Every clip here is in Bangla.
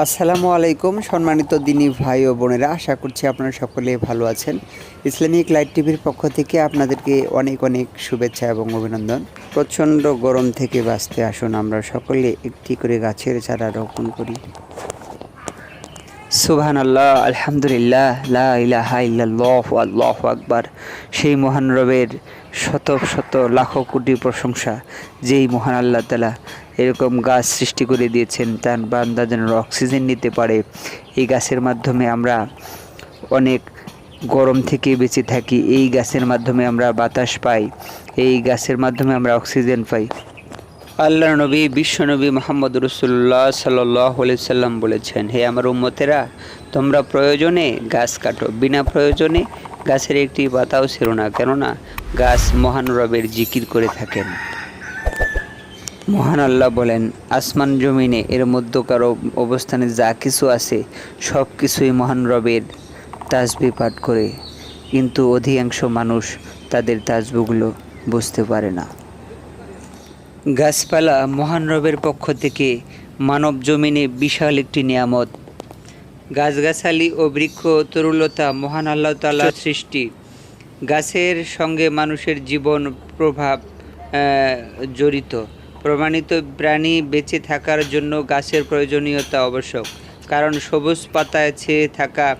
আসসালামু আলাইকুম, সম্মানিত দিনী ভাই ও বোনেরা, আশা করছি আপনারা সকলে ভালো আছেন। ইসলামিক লাইট টিভির পক্ষ থেকে আপনাদেরকে অনেক অনেক শুভেচ্ছা এবং অভিনন্দন। প্রচণ্ড গরম থেকে বাঁচতে আসুন আমরা সকলে, একটি করে গাছের চারা রোপণ করি। সুবহান আল্লাহ আলহামদুলিল্লাহ, লা ইলাহা ইল্লাল্লাহ, আল্লাহু আকবার। সেই মহান রবের শত শত লাখো কোটি প্রশংসা, যেই মহান আল্লাহ তালা এরকম গাছ সৃষ্টি করে দিয়েছেন, তার বান্দা যেন অক্সিজেন নিতে পারে। এই গাছের মাধ্যমে আমরা অনেক গরম থেকে বেঁচে থাকি, এই গাছের মাধ্যমে আমরা বাতাস পাই, এই গাছের মাধ্যমে আমরা অক্সিজেন পাই। আল্লাহ নবী, বিশ্ব নবী মোহাম্মদ রসুল্লাহ সাল্লাহ সাল্লাম বলেছেন, হে আমার উম্মতেরা, তোমরা প্রয়োজনে গাছ কাটো, বিনা প্রয়োজনে গাছের একটি পাতাও ছিল না, কেননা গাছ মহান রবের জিকির করে থাকেন। মহান আল্লাহ বলেন, আসমান জমিনে এর মধ্যকার অবস্থানে যা কিছু আছে, সব কিছুই মহান রবের তাজবি পাঠ করে, কিন্তু অধিকাংশ মানুষ তাদের তাজবুগুলো বুঝতে পারে না। গাছপালা মহান রবের পক্ষ থেকে মানব জমিনে বিশাল একটি নিয়ামত। গাছগাছালি ও বৃক্ষ তরুলতা মহান আল্লাহ তাআলার সৃষ্টি। গাছের সঙ্গে মানুষের জীবন প্রভাব জড়িত। প্রমাণিত প্রাণী বেঁচে থাকার জন্য গাছের প্রয়োজনীয়তা আবশ্যক। কারণ সবুজ পাতায় ছেয়ে থাকা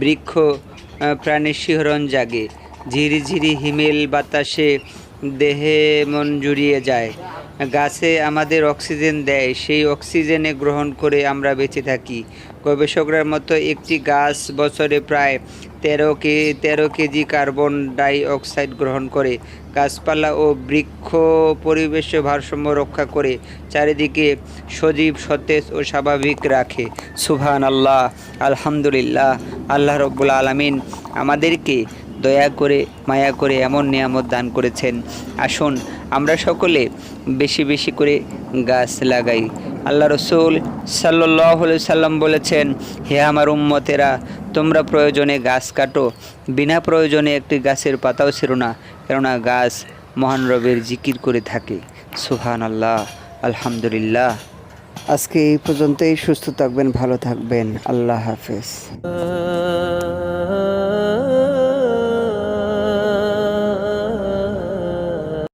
বৃক্ষ প্রাণীর শিহরণ জাগে। ঝিরিঝিরি হিমেল বাতাসে দেহে মন জুড়িয়ে যায়। গাছে আমাদের অক্সিজেন দেয়, সেই অক্সিজেনে গ্রহণ করে আমরা বেঁচে থাকি। গবেষকরা মতো, একটি গাছ বছরে প্রায় তেরো কে, তেরো কেজি কার্বন ডাই অক্সাইড গ্রহণ করে। গাছপালা ও বৃক্ষ পরিবেশে ভারসাম্য রক্ষা করে, চারিদিকে সজীব, সতেজ ও স্বাভাবিক রাখে। সুবহান আল্লাহ আলহামদুলিল্লাহ, আল্লাহ রব্বুল আলমিন আমাদেরকে দয়া করে, মায়া করে এমন নিয়ামত দান করেছেন। আসুন, আমরা সকলে বেশি বেশি করে গাছ লাগাই। আল্লাহ রসুল সাল্লাহ সাল্লাম বলেছেন, হে আমার উম্মতেরা, তোমরা প্রয়োজনে গাছ কাটো, বিনা প্রয়োজনে একটি গাছের পাতাও ছিল না, কেননা গাছ মহান রবের জিকির করে থাকে। সুহান আল্লাহ আলহামদুলিল্লাহ। আজকে এই পর্যন্তই, সুস্থ থাকবেন, ভালো থাকবেন। আল্লাহ হাফেজ।